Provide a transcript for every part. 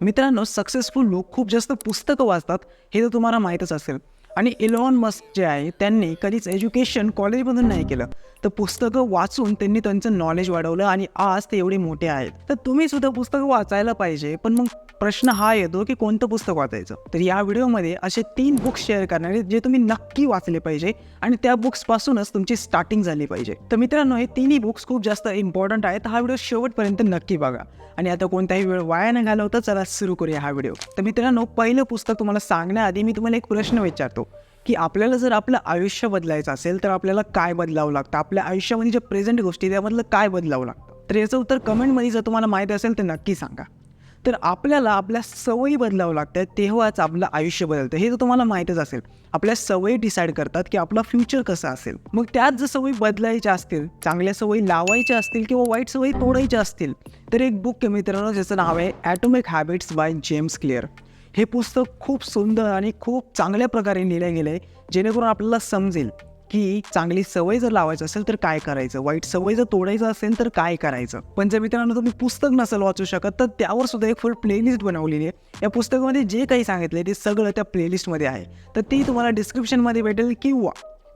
मित्रांनो सक्सेसफुल लोक खूप जास्त पुस्तकं वाचतात हे तर तुम्हाला माहीतच असेल. आणि इलॉन मस्क जे आहे त्यांनी कधीच एज्युकेशन कॉलेजमधून नाही केलं. तर पुस्तकं वाचून त्यांनी त्यांचं नॉलेज वाढवलं आणि आज ते एवढे मोठे आहेत. तर तुम्ही सुद्धा पुस्तकं वाचायला पाहिजे पण मग प्रश्न हा येतो की कोणतं पुस्तक वाचायचं? तर या व्हिडिओमध्ये असे तीन बुक्स शेअर करणार आहेत जे तुम्ही नक्की वाचले पाहिजे आणि त्या बुक्सपासूनच तुमची स्टार्टिंग झाली पाहिजे. तर मित्रांनो हे तिन्ही बुक्स खूप जास्त इम्पॉर्टंट आहेत. हा व्हिडिओ शेवटपर्यंत नक्की बघा. आणि आता कोणताही वेळ वाया न घालवता चला सुरू करूया हा व्हिडिओ. तर मित्रांनो पहिलं पुस्तक तुम्हाला सांगण्याआधी मी तुम्हाला एक प्रश्न विचारतो. की आपल्याला जर आपलं आयुष्य बदलायचं असेल तर आपल्याला काय बदलावं लागतं? आपल्या आयुष्यामध्ये ज्या प्रेझेंट गोष्टी त्यामधलं काय बदलावं लागतं? तर याचं उत्तर कमेंटमध्ये जर तुम्हाला माहीत असेल तर नक्की सांगा. तर आपल्याला आपल्या सवयी बदलावं लागतात तेव्हाच आपलं आयुष्य बदलतं. हे तर तुम्हाला माहीतच असेल आपल्या सवयी डिसाईड करतात की आपलं फ्युचर कसं असेल. मग त्यात जर सवयी बदलायच्या असतील चांगल्या सवयी लावायच्या असतील किंवा वाईट सवयी तोडायच्या असतील तर एक बुक आहे मित्रांनो ज्याचं नाव आहे atomic habits by James Clear हे पुस्तक खूप सुंदर आणि खूप चांगल्या प्रकारे लिहिलं गेलं आहे जेणेकरून आपल्याला समजेल की चांगली सवय जर लावायचं असेल तर काय करायचं? वाईट सवय जर तोडायचं असेल तर काय करायचं? पण जर मित्रांनो तुम्ही पुस्तक नसेल वाचू शकत तर त्यावर सुद्धा एक फुल प्लेलिस्ट बनवलेली आहे. या पुस्तकामध्ये जे काही सांगितलं ते सगळं त्या प्लेलिस्टमध्ये आहे. तर ती तुम्हाला डिस्क्रिप्शनमध्ये भेटेल किंवा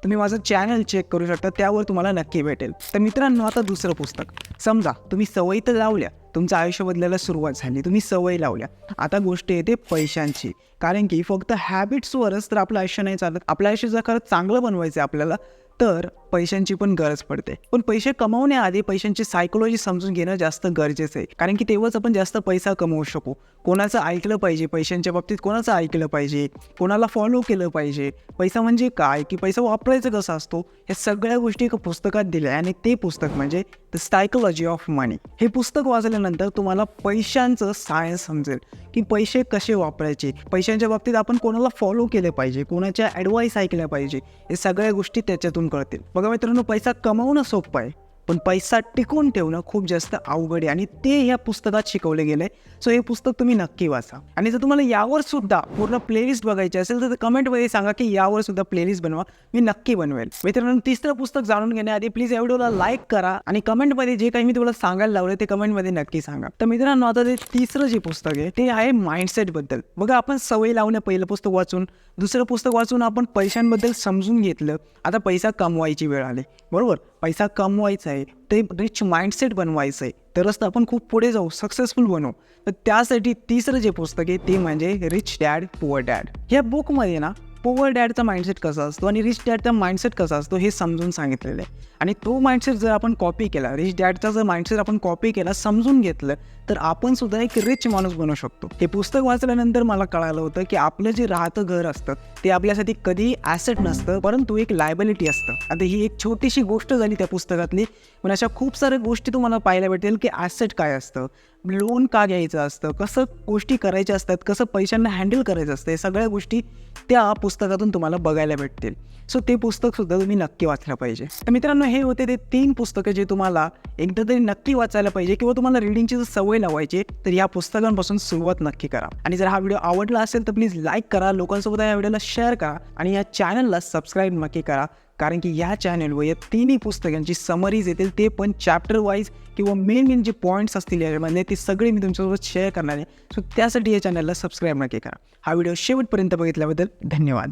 तुम्ही माझं चॅनल चेक करू शकता त्यावर तुम्हाला नक्की भेटेल. तर मित्रांनो आता दुसरं पुस्तक. समजा तुम्ही सवयी तर लावल्या तुमचं आयुष्य बदलायला सुरुवात झाली तुम्ही सवय लावल्या. आता गोष्ट येते पैशांची. कारण की फक्त हॅबिट्सवरच तर आपलं आयुष्य नाही चालत. आपलं आयुष्य जर खरंच चांगलं बनवायचं आहे आपल्याला तर पैशांची पण गरज पडते. पण पैसे कमवण्याआधी पैशांची सायकोलॉजी समजून घेणं जास्त गरजेचं आहे. कारण की तेव्हाच आपण जास्त पैसा कमवू शकू. कोणाचं ऐकलं पाहिजे पैशांच्या बाबतीत कोणाचं ऐकलं पाहिजे? कोणाला फॉलो केलं पाहिजे? पैसा म्हणजे काय? की पैसा वापरायचा कसा असतो? या सगळ्या गोष्टी एका पुस्तकात दिल्या आणि ते पुस्तक म्हणजे द सायकोलॉजी ऑफ मनी हे पुस्तक वाचल्यानंतर तुम्हाला पैशांचं सायन्स समजेल. की पैसे कसे वापरायचे? पैशांच्या बाबतीत आपण कोणाला फॉलो केले पाहिजे? कोणाच्या ॲडवाईस ऐकल्या पाहिजे? हे सगळ्या गोष्टी त्याच्यातून कळतील. बघा मित्रांनो पैसा कमवणं सोपं आहे. पण पैसा टिकून ठेवणं खूप जास्त अवघड आहे. आणि ते या पुस्तकात शिकवले गेलं आहे सो हे पुस्तक तुम्ही नक्की वाचा. आणि जर तुम्हाला यावर सुद्धा पूर्ण प्लेलिस्ट बघायची असेल तर कमेंटमध्ये सांगा की यावर सुद्धा प्लेलिस्ट बनवा. मी नक्की बनवेल. मित्रांनो तिसरं पुस्तक जाणून घेण्याआधी प्लीज या व्हिडिओला लाईक करा. आणि कमेंटमध्ये जे काही मी तुम्हाला सांगायला लावलं ते कमेंटमध्ये नक्की सांगा. तर मित्रांनो आता ते तिसरं जे पुस्तक आहे ते आहे माइंडसेटबद्दल बघा आपण सवय लावणं पहिलं पुस्तक वाचून दुसरं पुस्तक वाचून आपण पैशांबद्दल समजून घेतलं आता पैसा कमवायची वेळ आली. बरोबर? पैसा कमवायचा आहे. ते रिच माइंडसेट बनवायचं आहे. तरच तर आपण खूप पुढे जाऊ सक्सेसफुल बनवू तर त्यासाठी तिसरं जे पुस्तक आहे ते म्हणजे रिच डॅड पुअर डॅड या बुकमध्ये ना पुअर डॅडचा माइंडसेट कसा असतो आणि रिच डॅडचा माइंडसेट कसा असतो हे समजून सांगितलेलं आहे. आणि तो माइंडसेट जर आपण कॉपी केला रिच डॅडचा जर माइंडसेट आपण कॉपी केला समजून घेतलं तर आपण सुद्धा एक रिच माणूस बनू शकतो. हे पुस्तक वाचल्यानंतर मला कळालं होतं की आपलं जे राहतं घर असतं ते आपल्यासाठी कधी ॲसेट नसतं परंतु एक लायबिलिटी असतं. आता ही एक छोटीशी गोष्ट झाली त्या पुस्तकातली पण अशा खूप साऱ्या गोष्टी तुम्हाला पाहायला भेटेल की ॲसेट काय असतं. लोन का घ्यायचं असतं? कसं गोष्टी करायच्या असतात? कसं पैशांना हँडल करायचं असतं? हे सगळ्या गोष्टी त्या पुस्तकातून तुम्हाला बघायला भेटतील. सो ते पुस्तकसुद्धा तुम्ही नक्की वाचलं पाहिजे. तर मित्रांनो हे होते ते तीन पुस्तकं जे तुम्हाला एकदा तरी नक्की वाचायला पाहिजे किंवा तुम्हाला रिडिंगची जर सवय लावायची तर या पुस्तकांपासून सुरुवात नक्की करा. आणि जर हा व्हिडिओ आवडला असेल तर प्लीज लाईक करा. लोकांसोबत या व्हिडिओला शेअर करा. आणि या चॅनलला सबस्क्राईब नक्की करा. कारण की या चॅनलवर या तिन्ही पुस्तकांची समरीज येतील ते पण चॅप्टर वाईज किंवा मेन मेन जे पॉईंट्स असतील यामध्ये ते सगळे मी तुमच्यासोबत शेअर करणार आहे. सो त्यासाठी या चॅनलला सबस्क्राईब नक्की करा. हा व्हिडिओ शेवटपर्यंत बघितल्याबद्दल धन्यवाद.